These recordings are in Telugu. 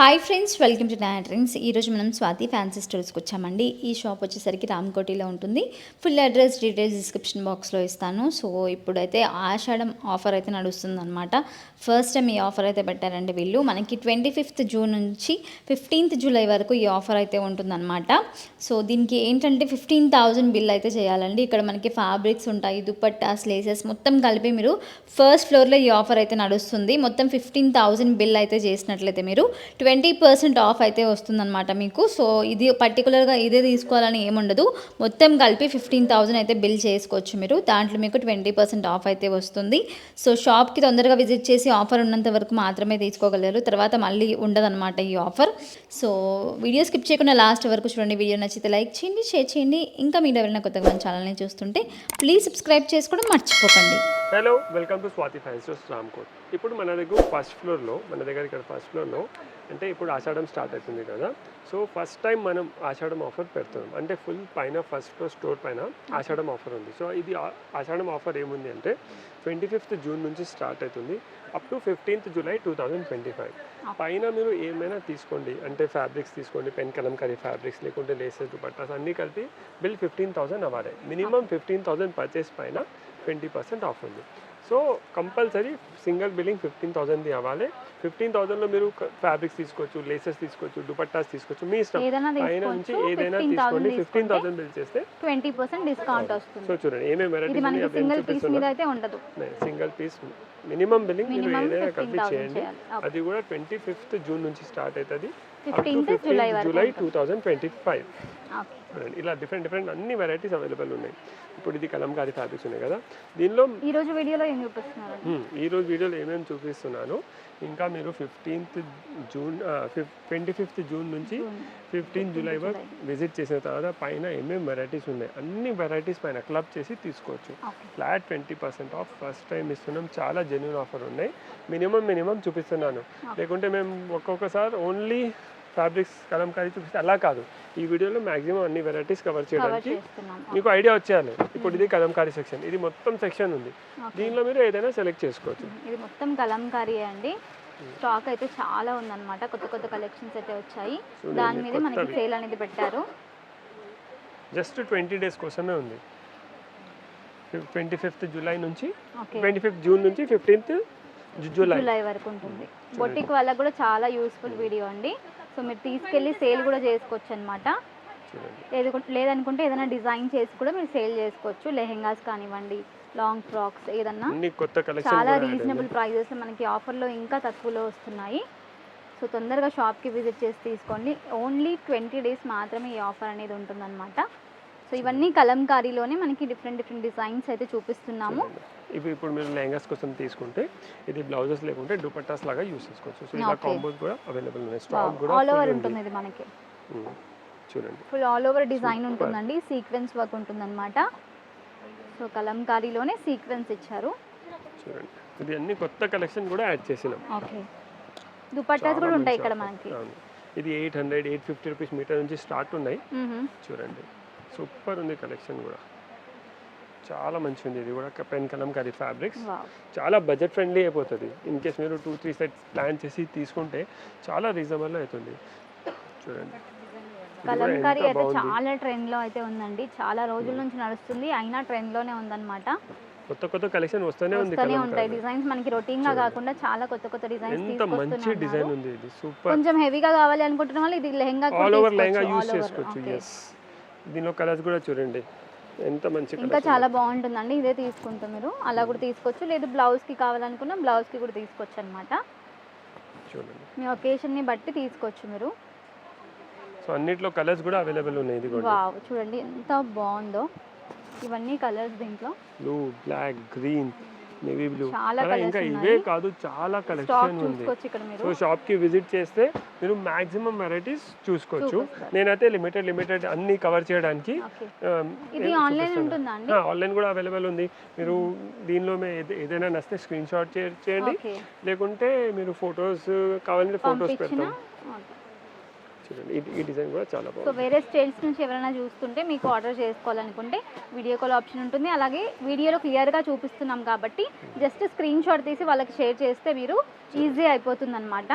Hi friends welcome to drinks ఈరోజు మనం స్వాతి ఫ్యాన్సీ స్టోర్స్కి వచ్చామండి. ఈ షాప్ వచ్చేసరికి రామ్కోటిలో ఉంటుంది. ఫుల్ అడ్రస్ డీటెయిల్స్ డిస్క్రిప్షన్ బాక్స్లో ఇస్తాను. సో ఇప్పుడైతే ఆషాఢం ఆఫర్ అయితే నడుస్తుంది అనమాట ఫస్ట్ టైం ఈ ఆఫర్ అయితే పెట్టారండి వీళ్ళు. మనకి ట్వంటీ ఫిఫ్త్ జూన్ నుంచి ఫిఫ్టీన్త్ జూలై వరకు ఈ ఆఫర్ అయితే ఉంటుందన్నమాట. సో దీనికి ఏంటంటే ఫిఫ్టీన్ థౌజండ్ బిల్ అయితే చేయాలండి. ఇక్కడ మనకి ఫ్యాబ్రిక్స్ ఉంటాయి దుపట్టాస్ లేసెస్ మొత్తం కలిపి మీరు ఫస్ట్ ఫ్లోర్లో ఈ ఆఫర్ అయితే నడుస్తుంది. మొత్తం ఫిఫ్టీన్ థౌజండ్ బిల్ అయితే చేసినట్లయితే మీరు ట్వంటీ పర్సెంట్ ఆఫ్ అయితే వస్తుందన్నమాట మీకు. సో ఇది పర్టికులర్గా ఇదే తీసుకోవాలని ఏముండదు. మొత్తం కలిపి ఫిఫ్టీన్ థౌజండ్ అయితే బిల్ చేసుకోవచ్చు మీరు. దాంట్లో మీకు ట్వంటీ పర్సెంట్ ఆఫ్ అయితే వస్తుంది. సో షాప్కి తొందరగా విజిట్ చేసి ఆఫర్ ఉన్నంత వరకు మాత్రమే తీసుకోగలరు. తర్వాత మళ్ళీ ఉండదన్నమాట ఈ ఆఫర్. సో వీడియో స్కిప్ చేయకుండా లాస్ట్ వరకు చూడండి. వీడియో నచ్చితే లైక్ చేయండి షేర్ చేయండి. ఇంకా మీరు ఎవరైనా కొత్తగా మన ఛానల్ని చూస్తుంటే ప్లీజ్ సబ్స్క్రైబ్ చేసుకోవడం మర్చిపోకండి. Hello welcome to Swathi fans stores ఇప్పుడు మన దగ్గర ఫస్ట్ ఫ్లోర్లో మన దగ్గర ఇక్కడ ఫస్ట్ ఫ్లోర్లో అంటే ఇప్పుడు ఆషాఢం స్టార్ట్ అవుతుంది కదా. సో ఫస్ట్ టైం మనం ఆషాఢం ఆఫర్ పెడుతున్నాం. అంటే ఫుల్ పైన ఫస్ట్ ఫ్లోర్ స్టోర్ పైన ఆషాఢం ఆఫర్ ఉంది. సో ఇది ఆషాఢం ఆఫర్ ఏముంది అంటే ట్వంటీ ఫిఫ్త్ జూన్ నుంచి స్టార్ట్ అవుతుంది. Up to fifteenth July two thousand twenty five. పైన మీరు ఏమైనా తీసుకోండి. అంటే ఫ్యాబ్రిక్స్ తీసుకోండి. పెన్ కలంకరీ ఫ్యాబ్రిక్స్ లేకుంటే లేసెస్ దుపట్టాస్ అన్నీ కలిపి బిల్ ఫిఫ్టీన్ థౌసండ్ అవ్వాలి. మినిమం ఫిఫ్టీన్ థౌసండ్ పర్చేస్ పైన ట్వంటీ పర్సెంట్ ఆఫ్ ఉంది. So compulsory single billing fifteen థౌసండ్ది అవ్వాలి ఫిఫ్టీన్ థౌసండ్లో మీరు ఫ్యాబ్రిక్స్ తీసుకోవచ్చు లేసెస్ తీసుకోవచ్చు దుపట్టాస్ తీసుకోవచ్చు మీ ఇష్టం. పైన నుంచి. ఏదైనా 15,000 తీసుకోండి. ఫిఫ్టీన్ థౌసండ్ బిల్ చేస్తే ట్వంటీ పర్సెంట్ డిస్కౌంట్ వస్తుంది. సో చూడండి ఏమేమి మనకి సింగిల్ పీస్ మీద అయితే ఉండదు. సింగిల్ పీస్ మినిమం బిల్లింగ్ మీరు ఏదైనా 15,000 చేయండి. అది కూడా ట్వంటీ ఫిఫ్త్ జూన్ నుంచి స్టార్ట్ అవుతుంది. Fifteenth July two thousand twenty five ఇలా డిఫరెంట్ డిఫరెంట్ అన్ని వెరైటీస్ అవైలబుల్ ఉన్నాయి. ఇప్పుడు ఇది కలంకారీ ఫ్యాబ్రిక్స్ ఉన్నాయి కదా. దీనిలో ఈ రోజు వీడియోలో ఏం చూపిస్తున్నారు ఈ రోజు వీడియోలో ఏమేమి చూపిస్తున్నాను? ఇంకా మీరు fifteenth June twenty fifth June నుంచి ఫిఫ్టీన్ జూలై వరకు విజిట్ చేసిన తర్వాత పైన ఏమేమి వెరైటీస్ ఉన్నాయి? అన్ని వెరైటీస్ పైన క్లబ్ చేసి తీసుకోవచ్చు. Flat twenty percent off first time ఇస్తున్నాం. చాలా జెన్యున్ ఆఫర్ ఉన్నాయి. మినిమం మినిమం చూపిస్తున్నాను. లేకుంటే మేము ఒక్కొక్కసారి ఓన్లీ ఫ్యాబ్రిక్స్ కలంకారీ చూపిస్తే అలా కాదు. ఈ వీడియోలో మాక్సిమం అన్ని వెరైటీస్ కవర్ చేయడానికి మీకు ఐడియా వచ్చేయాలి. ఇప్పుడు ఇది కలంకారీ సెక్షన్ ఇది మొత్తం సెక్షన్ ఉంది. దీనిలో మీరు ఏదైనా సెలెక్ట్ చేసుకోవచ్చు. ఇది మొత్తం కలంకారీ అండి? స్టాక్ అయితే చాలా ఉందన్నమాట. కొత్త కొత్త కలెక్షన్స్ అయితే వచ్చాయి. దాని మీద మనకి. సేల్ అనేది పెట్టారు. జస్ట్ ట్వంటీ డేస్ కోసమే ఉంది. ట్వంటీ ఫిఫ్త్ జూలై నుంచి ట్వంటీ ఫిఫ్త్ జూన్ నుంచి ఫిఫ్టీన్త్ జూలై జూలై వరకు ఉంటుంది. బొటిక్ వాళ్ళకి కూడా చాలా యూస్ఫుల్ వీడియో అండి. సో మీరు తీసుకెళ్ళి సేల్ కూడా చేసుకోవచ్చు అనమాట లేదు లేదనుకుంటే ఏదైనా డిజైన్ చేసి కూడా మీరు సేల్ చేసుకోవచ్చు. లెహెంగాస్ కానివ్వండి లాంగ్ ఫ్రాక్స్ ఏదన్నా. చాలా రీజనబుల్ ప్రైజెస్ మనకి ఆఫర్లో ఇంకా తక్కువలో వస్తున్నాయి. సో తొందరగా షాప్కి విజిట్ చేసి తీసుకోండి. ఓన్లీ ట్వంటీ డేస్ మాత్రమే ఈ ఆఫర్ అనేది ఉంటుందన్నమాట. సో ఇవన్నీ కలంకారీలోనే మనకి డిఫరెంట్ డిఫరెంట్ డిజైన్స్ అయితే చూపిస్తున్నాము. ఇవి ఇప్పుడు మీరు లెహంగాస్ కోసం తీసుకుంటే ఇది బ్లౌజెస్ లేకుంటే దుపట్టాస్ లాగా యూస్ చేసుకోవచ్చు. సో ఇలా. కాంబోస్ కూడా అవైలబుల్ ఉన్నాయి. స్టాక్ కూడా ఆల్ ఓవర్. ఉంటుంది ఇది మనకి. ఉమ్, చూడండి. ఫుల్ ఆల్ ఓవర్ డిజైన్ ఉంటుందండి. సీక్వెన్స్ వర్క్ ఉంటుందన్నమాట. సో కలంకారీలోనే సీక్వెన్స్ ఇచ్చారు. చూడండి. ఇది అన్ని కొత్త కలెక్షన్ కూడా యాడ్ చేసినాం. ఓకే దుపట్టాస్ కూడా ఉంటాయి ఇక్కడ. మనకి. ఇది eight hundred eight fifty rupees meter నుంచి స్టార్ట్ ఉన్నాయి. చూడండి. సూపర్ ఉంది కలెక్షన్ కూడా. చాలా మంచి ఉంది ఇది కూడా పెన్ కలంకారీ ఫ్యాబ్రిక్స్. చాలా బడ్జెట్ ఫ్రెండ్లీ అయిపోతుంది. ఇన్ కేస్ మీరు టూ త్రీ సెట్స్ ప్లాన్ చేసి తీసుకుంటే చాలా రీజనబుల్ అవుతుంది చూడండి. కలంకారీ అయితే చాలా ట్రెండ్లో అయితే ఉందండి. చాలా రోజుల నుంచి నడుస్తుంది. అయినా ట్రెండ్లోనే ఉందన్నమాట. కొత్త కొత్త కలెక్షన్ వస్తూనే ఉంది ఉంటాయి. డిజైన్స్ మనకి రొటీన్గా కాకుండా చాలా కొత్త కొత్త డిజైన్స్ ఎంత మంచి డిజైన్ ఉంది ఇది. సూపర్. కొంచెం హెవీగా కావాలి అనుకుంటున్న వాళ్ళు ఇది lehenga all over lehenga use చేసుకోవచ్చు. ఎస్ దీనిలో కలర్స్ కూడా చూడండి. ఎంత మంచి ఇంకా చాలా బాగుంటుందండి. ఇదే తీసుకుంటాం మీరు. అలా కూడా తీసుకోవచ్చు. లేదు బ్లౌజ్కి కావాలనుకున్నా బ్లౌజ్కి కూడా తీసుకోవచ్చు అనమాట చూడండి. మీ ఒకేషన్ని బట్టి తీసుకోవచ్చు మీరు. సో అన్నిట్లో కలర్స్ కూడా అవైలబుల్ ఉన్నాయి ఇది కూడా వావ్. చూడండి ఎంత బాగుందో. ఇవన్నీ కలర్స్ దీంట్లో. Blue black green. Navy blue చాలా ఇంకా ఇవే. కాదు చాలా కలెక్షన్ ఉంది. సో షాప్కి విజిట్ చేస్తే మీరు మాక్సిమం వెరైటీస్ చూసుకోవచ్చు. నేనైతే లిమిటెడ్ లిమిటెడ్ అన్ని కవర్ చేయడానికి ఆన్లైన్ ఆన్లైన్ కూడా అవైలబుల్ ఉంది. మీరు దీనిలో మే- ఏద- ఏదైనా నచ్చితే స్క్రీన్ షాట్ చేయండి. లేకుంటే మీరు ఫొటోస్ కావాలంటే ఫొటోస్ పెడతాం. చూడండి. ఈ- డిజైన్ కూడా చాలా సో బాగుంది. వేరే స్టేట్స్ నుంచి ఎవరైనా చూస్తుంటే మీకు ఆర్డర్ చేసుకోవాలనుకుంటే వీడియో కాల్ ఆప్షన్ ఉంటుంది. అలాగే వీడియోలో క్లియర్గా చూపిస్తున్నాం కాబట్టి జస్ట్ స్క్రీన్ షాట్ తీసి వాళ్ళకి షేర్ చేస్తే మీరు ఈజీ అయిపోతుంది అనమాట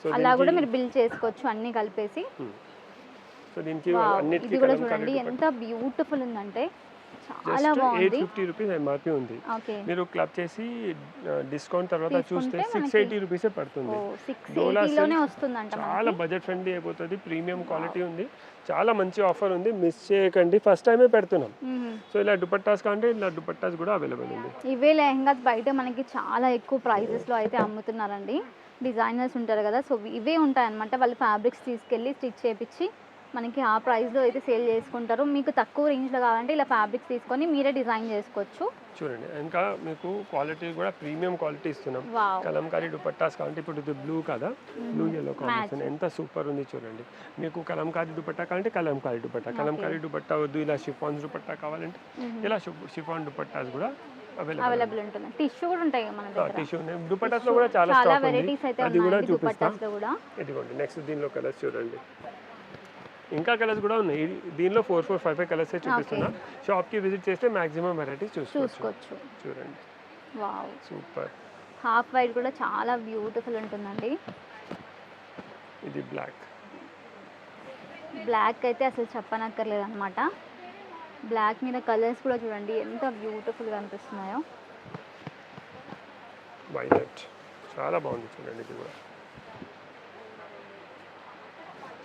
సో అలా కూడా మీరు బిల్ చేసుకోవచ్చు అన్నీ కలిపేసి. సో ఇది కూడా చూడండి ఎంత బ్యూటిఫుల్ ఉందంటే చాలా జస్ట్ ఎయిట్ బాగుంది ఫిఫ్టీ రూపీస్ ఎంఆర్పి ఉంది. మీరు క్లబ్ చేసి డిస్కౌంట్ తర్వాత చూస్తే సిక్స్ ఎయిటీ రూపీసే పడుతుంది. డోలా చాలా బడ్జెట్ ఫ్రెండ్లీ అయిపోతుంది ప్రీమియం క్వాలిటీ ఉంది. చాలా మంచి ఆఫర్ ఉంది. మిస్ చేయకండి. ఫస్ట్ టైమే పెడుతున్నాం. సో ఇలా దుపట్టాస్ కావాలంటే ఇలా దుపట్టాస్ కూడా అవైలబుల్ ఉంది. ఇవే లెహంగాస్ బయట మనకి చాలా ఎక్కువ ప్రైజెస్లో అయితే అమ్ముతున్నారండి. డిజైనర్స్ ఉంటారు కదా సో ఇవే ఉంటాయి అనమాట వాళ్ళు ఫ్యాబ్రిక్స్ తీసుకెళ్ళి స్టిచ్ చేపించి మనకి ఆ ప్రైస్లో అయితే సేల్ చేసుకుంటారు. మీకు తక్కువ రేంజ్లో కావాలంటే ఇలా ఫ్యాబ్రిక్స్ తీసుకొని మీరే డిజైన్ చేసుకోవచ్చు. చూడండి ఇంకా మీకు క్వాలిటీ కూడా ప్రీమియం క్వాలిటీ ఇస్తున్నాం. కలంకారీ దుపట్టాస్ కావాలంటే ఇప్పుడు ఇది బ్లూ కదా బ్లూ ఎల్లో కాంబినేషన్ ఎంత సూపర్ ఉంది చూడండి. మీకు కలంకారీ దుపట్టా కావాలంటే కలంకారీ దుపట్టా. కలంకారీ దుపట్టా వద్దు ఇలా షిఫాన్స్ దుపట్టా కావాలంటే ఇలా షిఫాన్ దుపట్టాస్ కూడా అవైలబుల్ ఉంటుంది టిష్యూ కూడా ఉంటాయి మన దగ్గర. టిష్యూ దుపట్టాస్లో కూడా చాలా వెరైటీస్ అయితే దుపట్టాస్లో కూడా. ఇదిగోండి నెక్స్ట్ దీనిలో కలర్స్ చూడండి. ఇంకా కలర్స్ కూడా ఉన్నాయి. దీనిలో four four five five colours చూపిస్తున్నా. షాప్కి విజిట్ చేస్తే మాక్సిమం వెరైటీస్ చూసుకోవచ్చు. చూసుకోవచ్చు. చూడండి. వావ్. సూపర్. హాఫ్ వైట్ కూడా చాలా బ్యూటిఫుల్ ఉంటుందండి. ఇది బ్లాక్. బ్లాక్ అయితే అసలు చెప్పనక్కర్లేదు అనమాట బ్లాక్ మీద కలర్స్ కూడా చూడండి ఎంత బ్యూటిఫుల్గా అనిపిస్తున్నాయో. వైలెట్ చాలా బాగుంది చూడండి ఇది కూడా.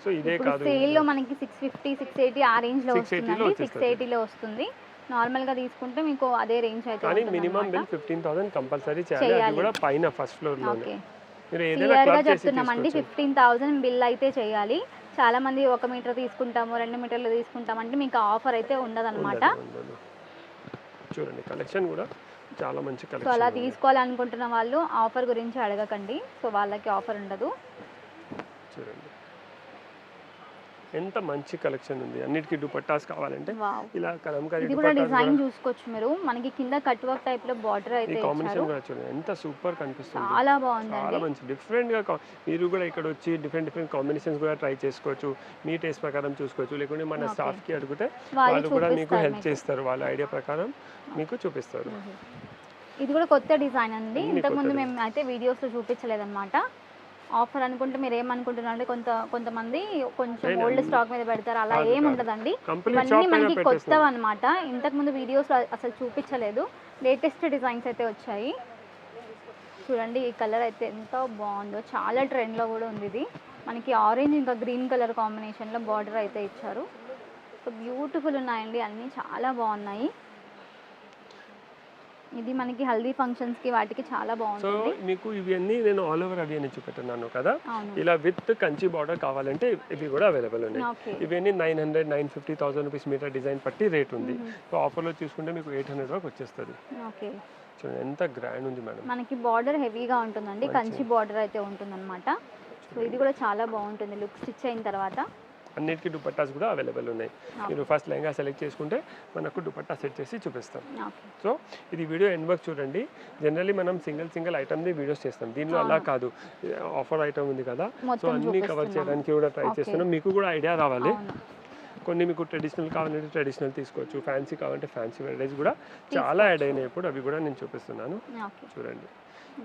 సో ఇదే కాదు సేల్లో మనకి సిక్స్ ఫిఫ్టీ సిక్స్ ఎయిటీ ఆ 680 లో వస్తుందండి. సిక్స్. ఎయిటీలో వస్తుంది. నార్మల్గా తీసుకుంటే మీకు అదే రేంజ్ అయితే కానీ minimum. Bill fifteen thousand compulsory చేయాలి. అది. కూడా పైన ఫస్ట్ ఫ్లోర్లోనే ఓకే. మీరు ఏదైనా చెప్తున్నామండి. ఫిఫ్టీన్ థౌజండ్ బిల్ అయితే చేయాలి. చాలా మంది ఒక మీటర్ తీసుకుంటాము రెండు మీటర్లు తీసుకుంటామంటే మీకు ఆఫర్ అయితే ఉండదన్నమాట. ఉండదు, ఉండదు. చూడండి కలెక్షన్ కూడా చాలా మంచి సో అలా కలెక్షన్ తీసుకోవాలనుకుంటున్న వాళ్ళు ఆఫర్ గురించి అడగకండి. సో వాళ్ళకి ఆఫర్ ఉండదు. చూడండి. ఎంత మంచి కలెక్షన్ ఉంది. అన్నిటికీ దుపట్టాస్ కావాలంటే ఇలా కలంకారీ ఇది కూడా డిజైన్ చూసుకోవచ్చు మీరు. మనకి కింద కట్ వర్క్ టైప్లో బార్డర్ ఈ అయితే కాంబినేషన్ ఇచ్చారు కూడా చూడండి. ఎంత సూపర్ కనిపిస్తుంది. చాలా చాలా బాగుందండి మంచి. డిఫరెంట్గా మీరు కూడా ఇక్కడ వచ్చి డిఫరెంట్ డిఫరెంట్ కాంబినేషన్స్ కూడా ట్రై చేసుకోవచ్చు. మీ టేస్ట్ ప్రకారం చూసుకోవచ్చు. లేకుంటే మన. స్టాఫ్కి అడిగితే వాళ్ళు కూడా మీకు హెల్ప్. చేస్తారు. వాళ్ళ ఐడియా ప్రకారం మీకు చూపిస్తారు. ఇది కూడా కొత్త డిజైన్ అండి. ఇంతకుముందు మేము అయితే వీడియోస్లో చూపించలేదన్నమాట. ఆఫర్ అనుకుంటే మీరు ఏమనుకుంటున్నారు అంటే కొంత కొంతమంది కొంచెం ఓల్డ్ స్టాక్ మీద పెడతారు. అలా కాదు, ఏం కాదు. ఉండదండి. ఇవన్నీ మనకి కొత్తవి అనమాట ఇంతకుముందు వీడియోస్ అసలు చూపించలేదు. లేటెస్ట్ డిజైన్స్ అయితే వచ్చాయి. చూడండి ఈ కలర్ అయితే ఎంత బాగుందో. చాలా ట్రెండ్లో కూడా ఉంది ఇది. మనకి ఆరెంజ్ ఇంకా గ్రీన్ కలర్ కాంబినేషన్లో బార్డర్ అయితే ఇచ్చారు. సో బ్యూటిఫుల్ ఉన్నాయండి. అన్నీ చాలా బాగున్నాయి. ఇది మనకి హల్దీ ఫంక్షన్స్కి వాటికి చాలా సో బాగుంటుంది. మీకు ఇవన్నీ నేను ఆల్ ఓవర్ అవి అని చూపెట్టున్నాను కదా. ఇలా విత్ కంచి బార్డర్ కావాలంటే ఇవి కూడా అవైలబుల్ ఉన్నాయి. ఇవన్నీ nine hundred nine fifty thousand rupees meter design పట్టి రేట్ ఉంది. సో ఆఫర్లో చూసుకుంటే మీకు ఎయిట్ హండ్రెడ్ వరకు వచ్చేస్తుంది. ఓకే. చూడండి ఎంత గ్రాండ్ ఉంది మేడం. మనకి బార్డర్ హెవీగా ఉంటుందండి. కంచి బార్డర్ అయితే ఉంటుందన్నమాట. సో ఇది కూడా చాలా బాగుంటుంది. లుక్ స్టిచ్ అయిన తర్వాత. అన్నిటికీ దుపట్టాస్ కూడా అవైలబుల్ ఉన్నాయి. మీరు ఫస్ట్ లెహంగా సెలెక్ట్ చేసుకుంటే మనకు దుపట్టా సెట్ చేసి చూపిస్తాం. సో ఇది వీడియో ఎండ్ వర్క్ చూడండి. జనరల్లీ మనం సింగిల్ సింగిల్ ఐటమ్ది వీడియోస్ చేస్తాం. దీనిలో అలా కాదు. ఆఫర్ ఐటమ్ ఉంది కదా. సో అన్ని కవర్. చేయడానికి కూడా ట్రై. చేస్తున్నాం. మీకు కూడా ఐడియా రావాలి. కొన్ని మీకు ట్రెడిషనల్ కావాలంటే ట్రెడిషనల్ తీసుకోవచ్చు. ఫ్యాన్సీ కావాలంటే ఫ్యాన్సీ వెరైటీస్ కూడా చాలా యాడ్ అయినాయి ఇప్పుడు. అవి కూడా నేను చూపిస్తున్నాను. చూడండి.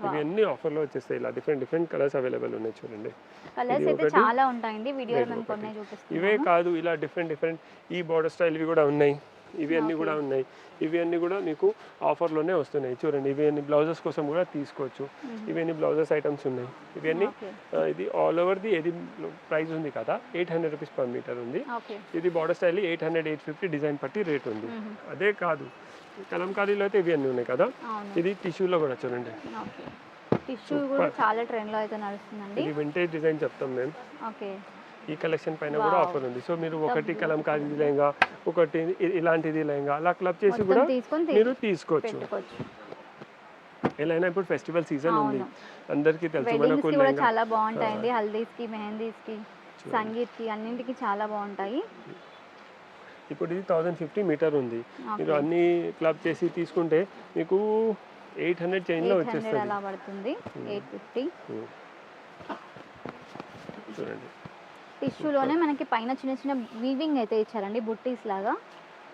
ఇవి అన్ని ఆఫర్లో వచ్చేస్తాయి. ఇలా డిఫరెంట్ డిఫరెంట్ కలర్స్ అవైలబుల్ ఉన్నాయి చూడండి. కలర్స్ అయితే చాలా ఉంటాయండి. వీడియోలో మేము. కొన్ని ఇవే చూపిస్తున్నాము కాదు ఇలా డిఫరెంట్ డిఫరెంట్ ఈ బార్డర్ స్టైల్ ఇవి కూడా ఉన్నాయి. ఇవి అన్ని కూడా ఉన్నాయి. ఇవి అన్ని కూడా మీకు ఆఫర్లోనే వస్తున్నాయి. చూడండి ఇవి అన్ని బ్లౌజెస్ కోసం కూడా తీసుకోవచ్చు. ఇవి అన్ని బ్లౌజెస్ ఐటమ్స్ ఉన్నాయి. ఇవి అన్ని ఇది ఆల్ ఓవర్ ది ఏది ప్రైస్ ఉంది కదా eight hundred rupees per meter ఉంది. ఇది border style eight hundred eight fifty design పట్టి రేట్ ఉంది. అదే కాదు కలంకారీలో అయితే ఇవి అన్నీ ఉన్నాయి కదా. ఇది టిష్యూలో కూడా చూడండి. టిష్యూ కూడా చాలా ట్రెండ్లో అయితే నడుస్తుందండి. ఇది వింటేజ్ డిజైన్ చెప్తాం మేము. ఓకే ఈ కలెక్షన్ పైన కూడా ఆఫర్ ఉంది. సో మీరు ఒకటి కలంకారీ లెహంగా ఒకటి ఇలాంటిది లెహంగా అలా క్లబ్ చేసి కూడా మీరు తీసుకోవచ్చు. ఎలా అయినా ఇప్పుడు ఫెస్టివల్ సీజన్ ఉంది. అందరికీ తెలుసు మనకు చాలా బాగుంటాయండి. హల్దీస్కి మెహందీస్కి సంగీత్కి అన్నింటికి చాలా బాగుంటాయి. ఇప్పుడు ఇది థౌజండ్ ఫిఫ్టీ మీటర్ ఉంది. మీరు అన్ని క్లబ్ చేసి తీసుకుంటే మీకు ఎయిట్ హండ్రెడ్ చేంజ్లో హండ్రెడ్ వచ్చేస్తుంది. అలా పడుతుంది. Eight fifty. చూడండి. టిష్యూలోనే మనకి పైన చిన్న చిన్న వీవింగ్ అయితే ఇచ్చారండి బుట్టీస్ లాగా.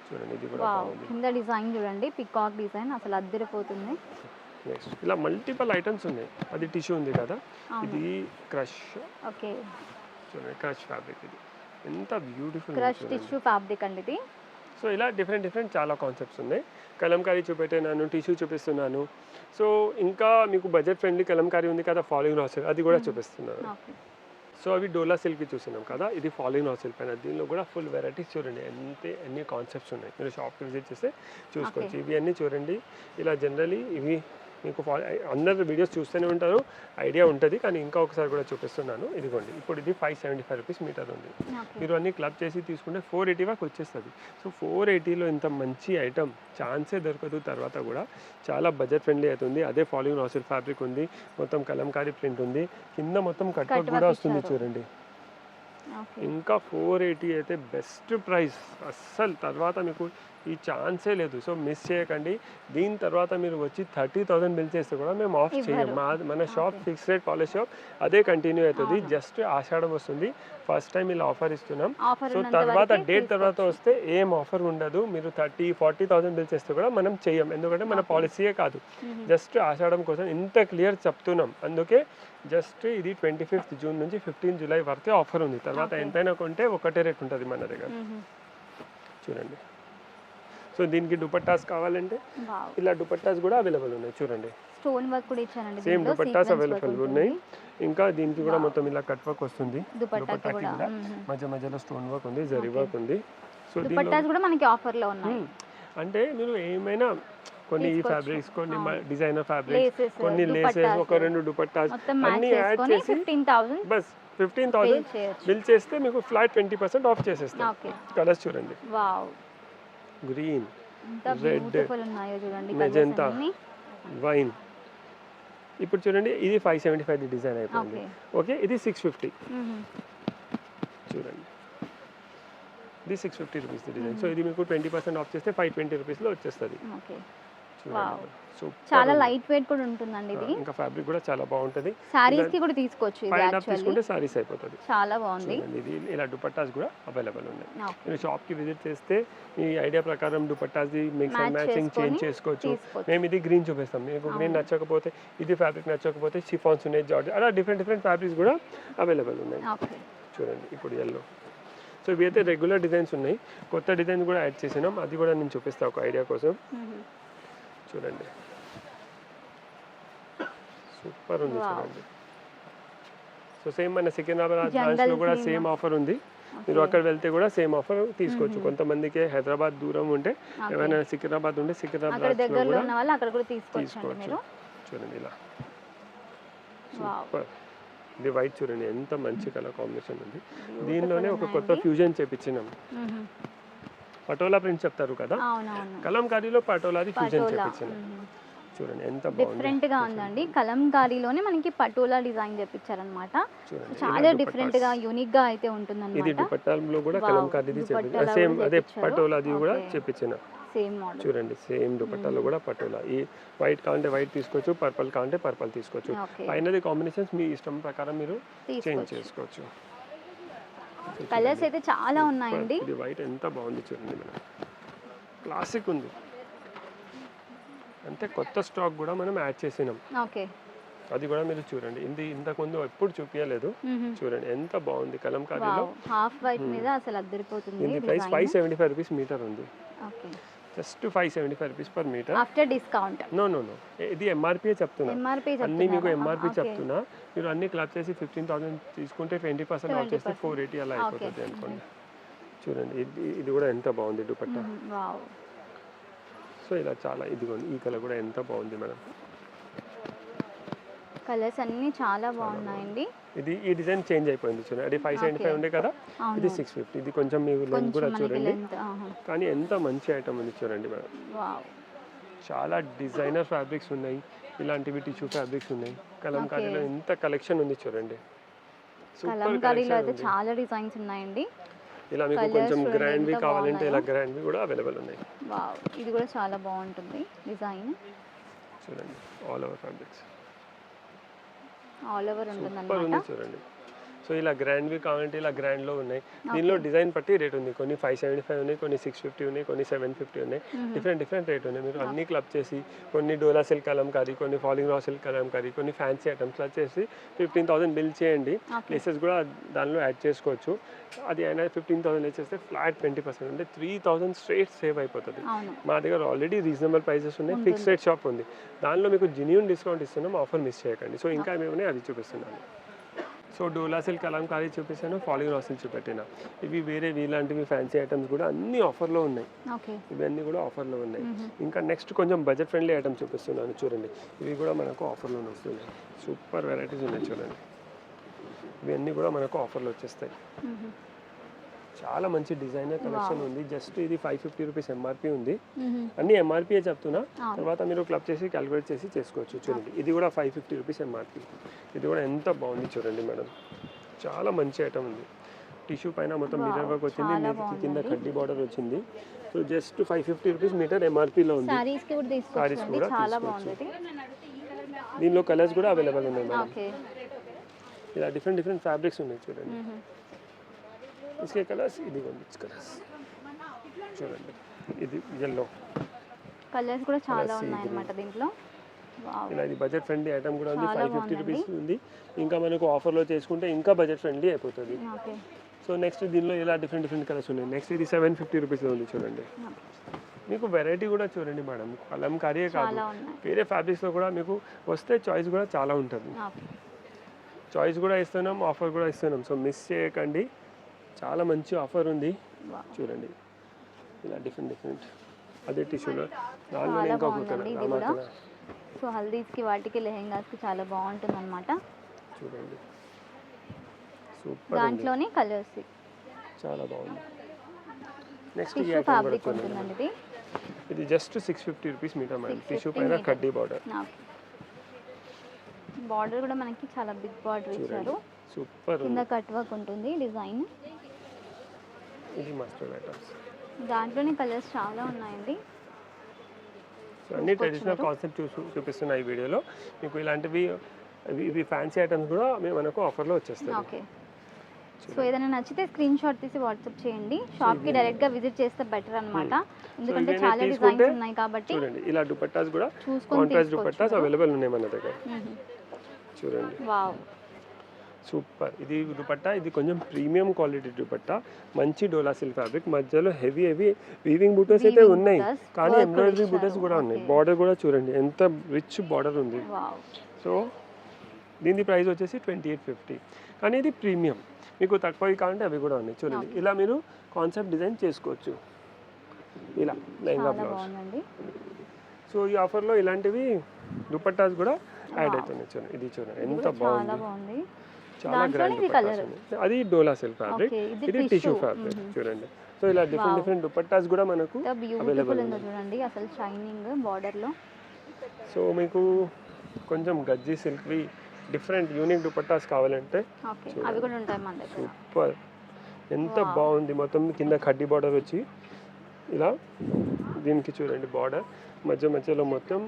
చూడండి ఇది కూడా బాగుంది. కింద డిజైన్ చూడండి పికాక్ డిజైన్ అసలు అద్దరిపోతుంది. నెక్స్ట్ ఇలా మల్టిపల్ ఐటమ్స్ ఉన్నాయి. అది టిష్యూ ఉంది కదా. ఇది క్రష్ ఓకే. చూడండి క్రష్ ఫ్యాబ్రిక్ ఇది. ఎంత బ్యూటిఫుల్ క్రష్ టిష్యూ ఫ్యాబ్రిక్ అండి ఇది. సో ఇలా డిఫరెంట్ డిఫరెంట్ చాలా కాన్సెప్ట్స్ ఉన్నాయి. కలంకారీ చూపెట్టాను టిష్యూ చూపిస్తున్నాను. సో ఇంకా మీకు బడ్జెట్ ఫ్రెండ్లీ కలంకారీ ఉంది కదా ఫాలోయింగ్ రాసెల్ అది కూడా చూపిస్తున్నాను. ఓకే సో అవి డోలా సిల్క్ చూస్తున్నాం కదా ఇది ఫాలోయింగ్ రాసెల్ పైన దీనిలో కూడా ఫుల్ వెరైటీస్ చూడండి ఎంత ఎన్ని కాన్సెప్ట్స్ ఉన్నాయి. మీరు షాప్కి విజిట్ చేస్తే చూసుకోవచ్చు. ఇవి అన్నీ చూడండి. ఇలా జనరలీ ఇవి మీకు అందరు వీడియోస్ చూస్తూనే ఉంటారు ఐడియా ఉంటుంది కానీ ఇంకా ఒకసారి కూడా చూపిస్తున్నాను. ఇదిగోండి ఇప్పుడు ఇది five seventy five rupees meter ఉంది. మీరు అన్ని క్లబ్ చేసి తీసుకుంటే ఫోర్ ఎయిటీ వరకు వచ్చేస్తుంది. సో ఫోర్ ఎయిటీలో ఇంత మంచి ఐటమ్ ఛాన్సే దొరకదు. తర్వాత కూడా చాలా బడ్జెట్ ఫ్రెండ్లీ అవుతుంది అదే ఫాలోయింగ్ రాసిల్ ఫ్యాబ్రిక్ ఉంది మొత్తం కలంకారీ ప్రింట్ ఉంది. కింద మొత్తం కట్ Cut వర్క్ work కూడా వస్తుంది. చూడండి. ఇంకా ఫోర్ ఎయిటీ అయితే బెస్ట్ ప్రైస్. అస్సలు తర్వాత మీకు ఈ ఛాన్సే లేదు. సో మిస్ చేయకండి. దీని తర్వాత మీరు వచ్చి థర్టీ థౌసండ్ బిల్ చేస్తే కూడా మేము ఆఫ్ చేయం. మన shop fix rate polish shop అదే కంటిన్యూ అవుతుంది. జస్ట్ ఆషాఢం వస్తుంది. ఫస్ట్ టైం ఇలా ఆఫర్ ఇస్తున్నాం. సో తర్వాత డేట్ తర్వాత వస్తే ఏం ఆఫర్ ఉండదు. మీరు థర్టీ ఫార్టీ థౌసండ్ బిల్ చేస్తే కూడా మనం చెయ్యం ఎందుకంటే మన పాలసీయే కాదు. జస్ట్ ఆషాఢం కోసం ఇంత క్లియర్ చెప్తున్నాం. అందుకే జస్ట్ ఇది ట్వంటీ ఫిఫ్త్ జూన్ నుంచి ఫిఫ్టీన్ జూలై వరకే ఆఫర్ ఉంది. తర్వాత. ఎంతైనా కొంటే ఒకటే రేట్ ఉంటుంది మన దగ్గర. చూడండి. సో దీనికి దుపట్టాస్ కావాలంటే ఇలా దుపట్టాస్ కూడా అవైలబుల్ ఉన్నాయి చూడండి స్టోన్ వర్క్ కూడా ఇచ్చారండి సేమ్ దుపట్టాస్ అవైలబుల్. ఉన్నాయి ఇంకా దీనికి కూడా. మొత్తం ఇలా కట్ వర్క్ వస్తుంది దుపట్టాకి కూడా. మధ్య మధ్యలో స్టోన్ వర్క్ ఉంది జరీ. వర్క్ ఉంది సో దుపట్టాస్ కూడా మనకి ఆఫర్లో ఉన్నాయి. అంటే మీరు ఏమైనా కొన్ని. ఫ్యాబ్రిక్స్ కొన్ని. డిజైనర్ ఫ్యాబ్రిక్స్ కొన్ని లేసెస్ ఒక రెండు దుపట్టాస్ అన్ని యాడ్ చేసి బస్ ఫిఫ్టీన్ థౌసండ్ బిల్ చేస్తే మీకు ఫ్లాట్ ట్వంటీ పర్సెంట్ ఆఫ్ చేసేస్తాం కలర్స్ చూడండి వావ్ గ్రీన్. కలర్స్ అన్ని. వైన్. ఇప్పుడు చూడండి ఇది ఫైవ్ సెవెంటీ ఫైవ్ డిజైన్ అయిపోయింది. ఓకే ఇది సిక్స్ ఫిఫ్టీ. చూడండి. ఇది six fifty rupees design so ఇది మీకు ట్వంటీ పర్సెంట్ ఆఫ్ చేస్తే ఫైవ్ ట్వంటీ రూపీస్లో వచ్చేస్తుంది. చాలా. లైట్ వెయిట్ కూడా ఉంటుందండి ఇది. ఇంకా ఫ్యాబ్రిక్ కూడా చాలా బాగుంటుంది. సారీస్కి కూడా తీసుకోవచ్చు ఇది తీసుకుంటే సారీస్ అయిపోతుంది. చాలా బాగుంది. ఇది ఇలా దుపట్టాస్ కూడా అవైలబుల్ ఉన్నాయి. మీరు షాప్కి విజిట్ చేస్తే మీ ఐడియా ప్రకారం దుపట్టాస్ది మిక్స్ అండ్ మ్యాచింగ్ చేంజ్ చేసుకోవచ్చు. మేము ఇది గ్రీన్ చూపిస్తాం. మీకు గ్రీన్. నచ్చకపోతే ఇది ఫ్యాబ్రిక్ నచ్చకపోతే షిఫాన్స్ ఉన్నాయి జార్జ్ అలా డిఫరెంట్ డిఫరెంట్ ఫ్యాబ్రిక్స్ కూడా అవైలబుల్ ఉన్నాయి. ఓకే చూడండి ఇప్పుడు ఎల్లో సో ఇవి అయితే రెగ్యులర్ డిజైన్స్ ఉన్నాయి. కొత్త డిజైన్ కూడా యాడ్ చేసినాం. అది కూడా నేను చూపిస్తాను ఒక ఐడియా కోసం. మ్మ్. చూడండి. సూపర్ ఉంది. చూడండి. సో సేమ్ మన సికింద్రాబాద్ బ్రాంచ్లో కూడా. సేమ్ ఆఫర్ ఉంది. మీరు. అక్కడ వెళ్తే కూడా సేమ్ ఆఫర్ తీసుకోవచ్చు. కొంతమందికి హైదరాబాద్ దూరం ఉంటే. ఏమైనా సికింద్రాబాద్ ఉంటే సికింద్రాబాద్ దగ్గరలో కూడా ఉన్న వాళ్ళు అక్కడ కూడా తీసుకోవచ్చు. చూడండి ఇలా. సూపర్. ఇది వైట్ చూడండి. ఎంత మంచి కలర్ కాంబినేషన్ ఉంది. దీనిలోనే ఒక కొత్త. ఫ్యూజన్ చేపించినాం. మ్మ్. పటోలా ప్రింట్ చెప్తారు కదా? కలంకారీలో పటోలాది ఫ్యూజన్ చేపించినాం చూడండి ఎంత డిఫరెంట్గా ఉందండి. కలంకారీలోనే మనకి పటోలా డిజైన్ చేపించారనమాట చూడండి చాలా డిఫరెంట్గా. యూనిక్గా అయితే ఇది ఉంటుందన్నమాట దుపట్టాలో కూడా కలంకారీది సేమ్ అదే. పటోలాది కూడా. చేపించిన సేమ్ మోడల్ చూడండి సేమ్ దుపట్టాలో కూడా పటోలా. ఈ వైట్ కావాలంటే వైట్ తీసుకోవచ్చు పర్పల్ కావాలంటే పర్పల్ తీసుకోవచ్చు. పైనది కాంబినేషన్స్ మీ ఇష్టం ప్రకారం మీరు చేంజ్ చేసుకోవచ్చు. కలర్స్ అయితే చాలా ఉన్నాయండి. ఇది వైట్ ఎంత బాగుంది చూడండి మేడం. క్లాసిక్ ఉంది. అంటే కొత్త స్టాక్ కూడా మనం యాడ్ చేసినాం. ఓకే. అది కూడా మీరు చూడండి. ఇది ఇంతకుముందు ఎప్పుడు చూపించలేదు చూడండి ఎంత బాగుంది కలంకారీలో. హాఫ్ వైట్ మీద అసలు అద్దరిపోతుంది దీని price five seventy five rupees meter ఉంది. Okay. Just five seventy five rupees per meter. After discount. No no no. ఇది ఎంఆర్పీ చెప్తున్నా. అన్ని మీకు ఎంఆర్పీ చెప్తున్నా. మీరు అన్ని క్లబ్ చేసి ఫిఫ్టీన్ థౌసండ్ తీసుకుంటే ట్వంటీ పర్సెంట్ ఆఫ్ చేస్తే 20%. ఫోర్ ఎయిటీ అలా. అయిపోతుంది అనుకోండి. చూడండి ఇది ఇది కూడా ఎంత బాగుంది దుపట్టా. సో ఇలా చాలా ఇదిగోండి ఈ కలర్ కూడా ఎంత బాగుంది మేడం. కలర్స్ అన్ని చాలా బాగున్నాయండి. ఇది ఈ డిజైన్ చేంజ్ అయిపోయింది చూడండి. అది ఫైవ్ సెవెంటీ ఫైవ్ ఉండే కదా? ఇది సిక్స్ ఫిఫ్టీ ఇది కొంచెం మీకు లెంత్ కూడా చూడండి. కానీ ఎంత మంచి ఐటమ్ ఉంది చూడండి మేడం. వావ్ చాలా డిజైనర్ ఫ్యాబ్రిక్స్ ఉన్నాయి. ఇలాంటివి టిష్యూ ఫ్యాబ్రిక్స్ ఉన్నాయి. కలంకారీలో. ఎంత కలెక్షన్ ఉంది చూడండి. కలంకారీలో అయితే చాలా డిజైన్స్ ఉన్నాయండి. ఇలా మీకు కొంచెం గ్రాండ్వి కావాలంటే ఇలా. గ్రాండ్వి కూడా అవైలబుల్ ఉన్నాయి. వావ్ ఇది కూడా చాలా బాగుంటుంది డిజైన్ చూడండి. All over fabrics all over super ఉంది ఉంటుందన్నమాట చూడండి. సో ఇలా గ్రాండ్వి కావాలంటే ఇలా గ్రాండ్లో ఉన్నాయి. దీనిలో డిజైన్ బట్టి రేట్ ఉంది. కొన్ని ఫైవ్ సెవెంటీ ఫైవ్ ఉన్నాయి కొన్ని సిక్స్ ఫిఫ్టీ ఉన్నాయి కొన్ని సెవెన్ ఫిఫ్టీ ఉన్నాయి. డిఫరెంట్ డిఫరెంట్ రేట్ ఉన్నాయి. మీరు అన్ని క్లబ్ చేసి కొన్ని డోలా సిల్క్ కలంకారీ కొన్ని ఫాలింగ్ రా సిల్క్ కలంకారీ కొన్ని ఫ్యాన్సీ ఐటమ్స్ చేసి ఫిఫ్టీన్ థౌసండ్ బిల్ చేయండి. ప్లేసెస్ కూడా దానిలో యాడ్ చేసుకోవచ్చు. అది అయినా ఫిఫ్టీన్ థౌసండ్ వేసేస్తే ఫ్లాట్ ట్వంటీ పర్సెంట్ అంటే త్రీ థౌసండ్ స్ట్రేట్ సేవ్ అయిపోతుంది. మా దగ్గర ఆల్రెడీ రీజనబుల్ ప్రైసెస్ ఉన్నాయి. ఫిక్స్ రేట్ షాప్ ఉంది. దానిలో మీకు జెన్యూన్ డిస్కౌంట్ ఇస్తున్నాం ఆఫర్ మిస్ చేయకండి. సో ఇంకా ఏమేమి అది చూపిస్తున్నాను. సో డోలా సిల్క్ కలంకారీ చూపిస్తాను ఫాలింగ్ రాసిల్ చూపెట్టిన ఇవి వేరే ఇలాంటివి ఫ్యాన్సీ ఐటమ్స్ కూడా అన్ని ఆఫర్లో ఉన్నాయి. ఇవన్నీ కూడా ఆఫర్లో ఉన్నాయి. ఇంకా నెక్స్ట్ కొంచెం బడ్జెట్ ఫ్రెండ్లీ ఐటమ్స్ చూపిస్తున్నాను చూడండి. ఇవి కూడా మనకు ఆఫర్లో వస్తున్నాయి. సూపర్ వెరైటీస్ ఉన్నాయి చూడండి. ఇవన్నీ కూడా మనకు ఆఫర్లో వచ్చేస్తాయి. చాలా మంచి డిజైనర్ కలెక్షన్ ఉంది. జస్ట్ ఇది ఫైవ్ ఫిఫ్టీ రూపీస్ ఎంఆర్పి ఉంది. అన్ని ఎంఆర్పీయే చెప్తున్నా. తర్వాత మీరు క్లబ్ చేసి క్యాలిక్యులేట్ చేసి చేసుకోవచ్చు. చూడండి. ఇది కూడా ఫైవ్ ఫిఫ్టీ రూపీస్ ఎంఆర్పి ఇది కూడా ఎంత బాగుంది చూడండి మేడం. చాలా మంచి ఐటమ్ ఉంది. టిష్యూ పైన మొత్తం మీటర్ వర్క్ వచ్చింది. కింద కడ్డీ బార్డర్ వచ్చింది. So just five fifty rupees meter ఎంఆర్పీలో ఉంది. సారీస్ కూడా తీసుకోవచ్చు. దీనిలో కలర్స్ కూడా అవైలబుల్ ఉన్నాయి మేడం. ఇలా డిఫరెంట్ డిఫరెంట్ ఫ్యాబ్రిక్స్ ఉన్నాయి చూడండి. ఇసుకే కలర్స్ ఇది కలర్స్ చూడండి. ఇది ఎల్లో కలర్స్ కూడా చాలా ఉన్నాయి అన్నమాట దీంట్లో. ఇలా ఇది బడ్జెట్ ఫ్రెండ్లీ ఐటమ్ కూడా ఉంది ఫైవ్ ఫిఫ్టీ. రూపీస్ ఉంది. ఇంకా మనకు ఆఫర్లో చేసుకుంటే ఇంకా బడ్జెట్ ఫ్రెండ్లీ అయిపోతుంది. ఓకే సో నెక్స్ట్ దీనిలో ఇలా డిఫరెంట్ డిఫరెంట్ కలర్స్ ఉన్నాయి. నెక్స్ట్ ఇది సెవెన్ ఫిఫ్టీ రూపీస్లో ఉంది చూడండి. మీకు వెరైటీ కూడా చూడండి మేడం కలంకారీయే కాదు. వేరే ఫ్యాబ్రిక్స్లో కూడా మీకు వస్తే చాయిస్ కూడా చాలా ఉంటుంది. ఓకే చాయిస్ కూడా ఇస్తున్నాం ఆఫర్ కూడా ఇస్తున్నాం. సో మిస్ చేయకండి. చాలా మంచి ఆఫర్ ఉంది. చూడండి. ఇలా డిఫరెంట్ డిఫరెంట్ అదే టిష్యూలో దానిలో కూడా. సో హల్దీస్కి వాటికి లెహెంగాస్కి చాలా బాగుంటుంది అనమాట చూడండి సూపర్ దాంట్లోనే కలర్స్. చాలా బాగుంది. నెక్స్ట్ ఫ్యాబ్రిక్ ఉంటుందండి ఇది? ఇది just six fifty rupees meter madam. 650 tissue పైన. కడ్డీ బార్డర్ బార్డర్ కూడా మనకి చాలా బిగ్ బార్డర్ ఇచ్చారు. సూపర్ కింద కట్ వర్క్ ఉంటుంది డిజైన్. ఇది మస్టర్డ్ ఐటమ్స్ దాంట్లోనే కలర్స్ చాలా ఉన్నాయండి. సో అన్ని ట్రెడిషనల్ కాన్సెప్ట్ చూ చూపిస్తున్నా ఈ వీడియోలో. మీకు ఇలాంటివి ఇవి- ఫ్యాన్సీ ఐటమ్స్ కూడా మేము మనకు ఆఫర్లో వచ్చేస్తాయి. ఓకే. సో ఏదైనా నచ్చితే స్క్రీన్ షాట్ తీసి వాట్సాప్ చేయండి. షాప్కి డైరెక్ట్గా విజిట్ చేస్తే బెటర్ అన్నమాట. ఎందుకంటే ఇవన్నీ చాలా డిజైన్స్ ఉన్నాయి కాబట్టి చూడండి ఇలా దుపట్టాస్ కూడా చూసుకొని కాంట్రాస్ట్ దుపట్టాస్ అవైలబుల్ ఉన్నాయి మన దగ్గర. చూడండి. వావ్. సూపర్. ఇది దుపట్టా ఇది కొంచెం ప్రీమియం క్వాలిటీ దుపట్టా మంచి డోలా సిల్క్ ఫ్యాబ్రిక్ మధ్యలో హెవీ హెవీ వీవింగ్ బూటస్ అయితే ఉన్నాయి కానీ ఎంబ్రాయిడరీ. బూటస్ కూడా ఉన్నాయి. బార్డర్ కూడా చూడండి ఎంత రిచ్ బార్డర్ ఉంది. సో దీని ప్రైస్ వచ్చేసి ట్వంటీ ఎయిట్ ఫిఫ్టీ. కానీ ఇది ప్రీమియం. మీకు తక్కువ కావాలంటే అవి కూడా ఉన్నాయి. చూడండి ఇలా మీరు కాన్సెప్ట్ డిజైన్ చేసుకోవచ్చు. ఇలా లెహంగా బ్లౌజ్. సో ఈ ఆఫర్లో ఇలాంటివి దుపట్టాస్ కూడా యాడ్ అవుతున్నాయి. చూడండి ఇది చూడండి ఎంత బాగుంది. చాలా గ్రాండ్ అది డోలా సిల్క్ ఫ్యాబ్రిక్. ఇది టిష్యూ. ఫ్యాబ్రిక్. చూడండి. సో ఇలా డిఫరెంట్. డిఫరెంట్ దుపట్టాస్ కూడా మనకు అవైలబుల్ చూడండి అసలు షైనింగ్ బార్డర్లో సో మీకు కొంచెం గజ్జి సిల్క్వి డిఫరెంట్ యూనిక్ దుపట్టాస్ కావాలంటే ఓకే అవి కూడా ఉంటాయి మన దగ్గర. సూపర్. ఎంత. బాగుంది. మొత్తం కింద కడ్డీ బార్డర్ వచ్చి ఇలా దీనికి చూడండి బార్డర్ మధ్య మధ్యలో మొత్తం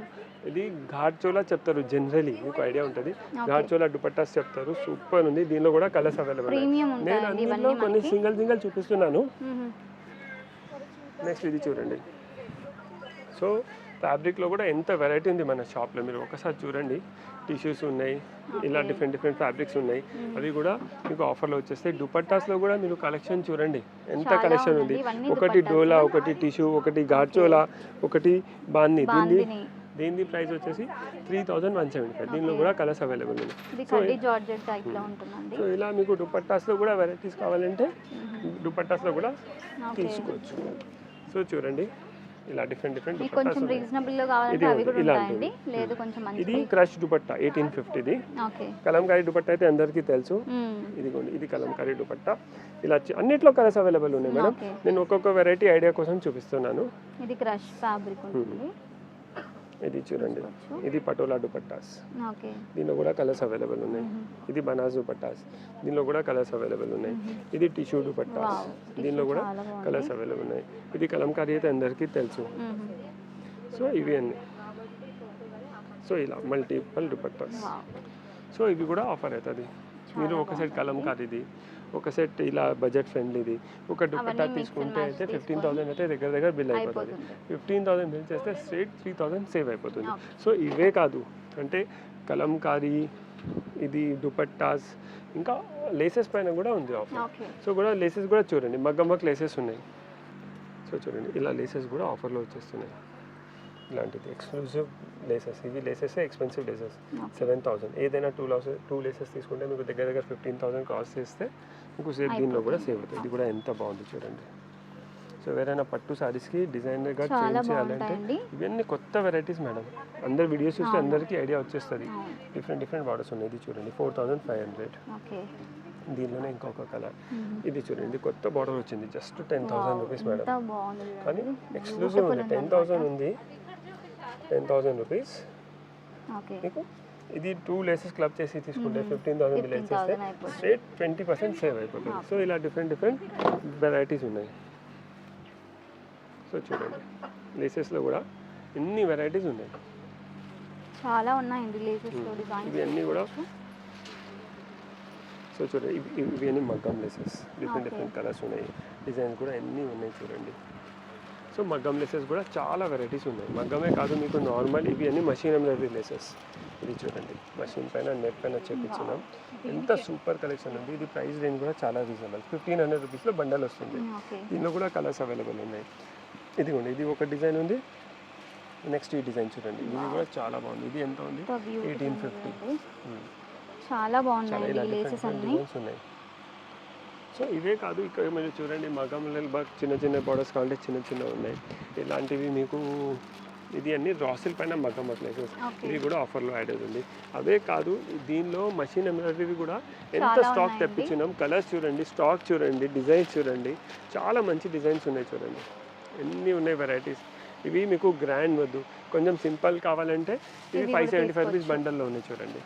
ఇది ఘాట్ చోలా చెప్తారు జనరలీ మీకు ఐడియా ఉంటుంది. ఘాట్ చోలా దుపట్టాస్ చెప్తారు. సూపర్ ఉంది. దీనిలో కూడా కలర్స్ అవైలబుల్ నేను ఇవన్నీ కొన్ని సింగిల్ సింగిల్ చూపిస్తున్నాను. నెక్స్ట్ ఇది చూడండి. సో ఫ్యాబ్రిక్లో కూడా ఎంత వెరైటీ ఉంది మన షాప్లో. మీరు ఒకసారి చూడండి. టిష్యూస్ ఉన్నాయి ఇలా. డిఫరెంట్ డిఫరెంట్ ఫ్యాబ్రిక్స్ ఉన్నాయి. అవి కూడా మీకు ఆఫర్లో వచ్చేస్తాయి. దుపట్టాస్లో కూడా మీరు కలెక్షన్ చూడండి. ఎంత కలెక్షన్ ఉంది. ఒకటి. డోలా ఒకటి టిష్యూ ఒకటి గార్చోలా ఒకటి బాంది. దీన్ని దీని ప్రైస్ వచ్చేసి three thousand one seventy five దీనిలో. కూడా కలర్స్ అవైలబుల్ ఉన్నాయి. సో ఇలా మీకు దుపట్టాస్లో కూడా వెరైటీస్ కావాలంటే దుపట్టాస్లో కూడా తీసుకోవచ్చు. సో చూడండి. ఇలా డిఫరెంట్ డిఫరెంట్ కొంచెం రీజనబుల్లో కావాలంటే ఇది అవి కూడా. ఉంటాయండి. లేదు కొంచెం ఇది మంచి క్రష్ దుపట్టా ఎయిటీన్ ఫిఫ్టీది ఓకే. కలంకారీ దుపట్టా అయితే అందరికీ తెలుసు. ఇదిగోండి ఇది కలంకారీ దుపట్టా. ఇలా అన్నిట్లో కలర్స్ అవైలబుల్ ఉన్నాయి మేడం. నేను ఒక్కొక్క వెరైటీ ఐడియా కోసం చూపిస్తున్నాను. ఇది క్రష్ ఫ్యాబ్రిక్ ఉంటుంది. ఇది చూడండి. ఇది పటోలా దుపట్టాస్. దీనిలో కూడా కలర్స్ అవైలబుల్ ఉన్నాయి. ఇది బనాస్ దుపట్టాస్. దీనిలో కూడా కలర్స్ అవైలబుల్ ఉన్నాయి. ఇది టిష్యూ దుపట్టాస్. దీనిలో కూడా కలర్స్ అవైలబుల్ ఉన్నాయి. ఇది కలంకారీ అయితే అందరికీ తెలుసు. సో ఇవి అన్ని. సో ఇలా మల్టిపల్ దుపట్టాస్. సో ఇవి కూడా ఆఫర్ అవుతుంది. మీరు ఒక సెట్ కలంకారీది ఒక సెట్ ఇలా బడ్జెట్ ఫ్రెండ్లీది. ఒక and తీసుకుంటే అయితే ఫిఫ్టీన్ థౌసండ్ అయితే దగ్గర దగ్గర బిల్ అయిపోతుంది. ఫిఫ్టీన్ థౌసండ్ బిల్ చేస్తే స్ట్రేట్ త్రీ థౌసండ్ సేవ్ అయిపోతుంది. సో ఇవే కాదు. అంటే కలంకారీ ఇది దుపట్టాస్ ఇంకా లేసెస్ పైన కూడా ఉంది ఆఫర్ సో కూడా లేసెస్ కూడా చూడండి. మగ్గం వర్క్ లేసెస్ ఉన్నాయి. సో చూడండి. ఇలా లేసెస్ కూడా ఆఫర్లో వచ్చేస్తున్నాయి. ఇలాంటిది. ఎక్స్క్లూజివ్ లేసెస్ ఇవి laces expensive laces seven thousand ఏదైనా టూ లాసెస్ టూ లేసెస్ తీసుకుంటే మీకు దగ్గర దగ్గర ఫిఫ్టీన్ థౌసండ్ కాస్ట్ చేస్తే మీకు సేవ్ దీనిలో కూడా సేవ్ అవుతుంది. ఇది కూడా ఎంత బాగుంది చూడండి. సో ఎవరైనా పట్టు సారీస్కి డిజైనర్గా చేంజ్ చేయాలంటే ఇవన్నీ కొత్త వెరైటీస్ మేడం అందరు వీడియోస్ చూస్తే. అందరికీ ఐడియా వచ్చేస్తుంది. డిఫరెంట్ డిఫరెంట్ బార్డర్స్ ఉన్నాయి. ఇది చూడండి. ఫోర్ థౌసండ్ ఫైవ్ హండ్రెడ్ దీనిలోనే ఇంకొక కలర్. ఇది చూడండి. కొత్త బార్డర్ వచ్చింది. Just ten thousand rupees madam కానీ. ఎక్స్క్లూజివ్ ఉంది. టెన్. థౌసండ్ ఉంది. టెన్ థౌసండ్ రూపీస్ మీకు ఇది టూ లేసెస్ క్లబ్ చేసి తీసుకుంటే. ఫిఫ్టీన్ థౌసండ్ బిల్ చేస్తే 15,000 అయిపోతుంది. స్ట్రేట్ ట్వంటీ పర్సెంట్ సేవ్ అయిపోతుంది. సో ఇలా డిఫరెంట్ డిఫరెంట్ వెరైటీస్ ఉన్నాయి. సో చూడండి. లేసెస్లో కూడా ఎన్ని వెరైటీస్ ఉన్నాయి. చాలా ఉన్నాయండి లేసెస్లో మ్మ్. డిజైన్ ఇవి అన్నీ కూడా సో చూడండి. ఇవి ఇవి- ఇవి అన్ని మగ్గం లేసెస్ డిఫరెంట్. డిఫరెంట్ కలర్స్ ఉన్నాయి. డిజైన్స్ కూడా అన్నీ ఉన్నాయి చూడండి. సో మగ్గం లేసెస్ కూడా చాలా వెరైటీస్ ఉన్నాయి. మగ్గమే కాదు మీకు నార్మల్ ఇవి అన్ని మషిన్ ఎంబ్రాయిడరీ లేసెస్ ఇది చూడండి. మషిన్ పైన నెట్ పైన చెప్పించినాం ఎంత సూపర్ కలెక్షన్ ఉంది. ఇది ప్రైస్ రేంజ్ కూడా చాలా రీజనబుల్ ఫిఫ్టీన్ హండ్రెడ్ రూపీస్లో బండల్ వస్తుంది. ఓకే దీనిలో కూడా కలర్స్ అవైలబుల్ ఉన్నాయి. ఇదిగోండి ఇది ఒక డిజైన్ ఉంది. నెక్స్ట్ ఈ డిజైన్ చూడండి. ఇది కూడా చాలా బాగుంది. ఇది ఎంత ఉంది? Eighteen fifty. Hmm. చాలా చాలా బాగున్నాయండి ఇలా ఈ డిఫరెంట్ లేసెస్ డిఫరెంట్ అన్ని డిజైన్స్ ఉన్నాయి సో ఇవే కాదు ఇక్కడ మీరు చూడండి మగం బాగా చిన్న చిన్న బార్డర్స్ కావాలంటే చిన్న చిన్న ఉన్నాయి. ఇలాంటివి మీకు ఇది అన్ని రాసిల్ పైన మగ్గం Okay. ఇది కూడా ఆఫర్లో యాడ్ అవుతుంది అవే కాదు దీనిలో మషిన్ ఎంబ్రాయిడరీ కూడా ఎంత స్టాక్. తెప్పించినాం కలర్స్ చూడండి స్టాక్ చూడండి డిజైన్స్ చూడండి చాలా మంచి డిజైన్స్ ఉన్నాయి చూడండి. ఎన్ని ఉన్నాయి వెరైటీస్ ఇవి మీకు గ్రాండ్ వద్దు. కొంచెం సింపుల్ కావాలంటే ఇవి ఫైవ్ సెవెంటీ ఫైవ్ రూపీస్. బండల్లో ఉన్నాయి చూడండి.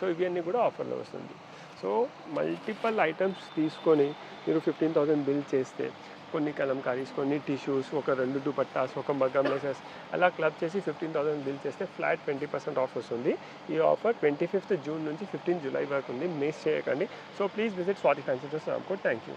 సో ఇవన్నీ కూడా ఆఫర్లో వస్తుంది. సో మల్టిపల్ ఐటమ్స్ తీసుకొని మీరు ఫిఫ్టీన్ థౌసండ్ బిల్ చేస్తే కొన్ని కలంకారీస్ కొన్ని టిష్యూస్ ఒక రెండు దుపట్టాస్ ఒక మగ్గం మెసెస్ అలా క్లబ్ చేసి ఫిఫ్టీన్ థౌసండ్ బిల్ చేస్తే ఫ్లాట్ ట్వంటీ పర్సెంట్ ఆఫ్ వస్తుంది. ఈ ఆఫర్ ట్వంటీ ఫిఫ్త్ జూన్ నుంచి ఫిఫ్టీన్ జూలై వరకు ఉంది. మిస్ చేయకండి. So please visit Swathi fancy dress Ramkote thank you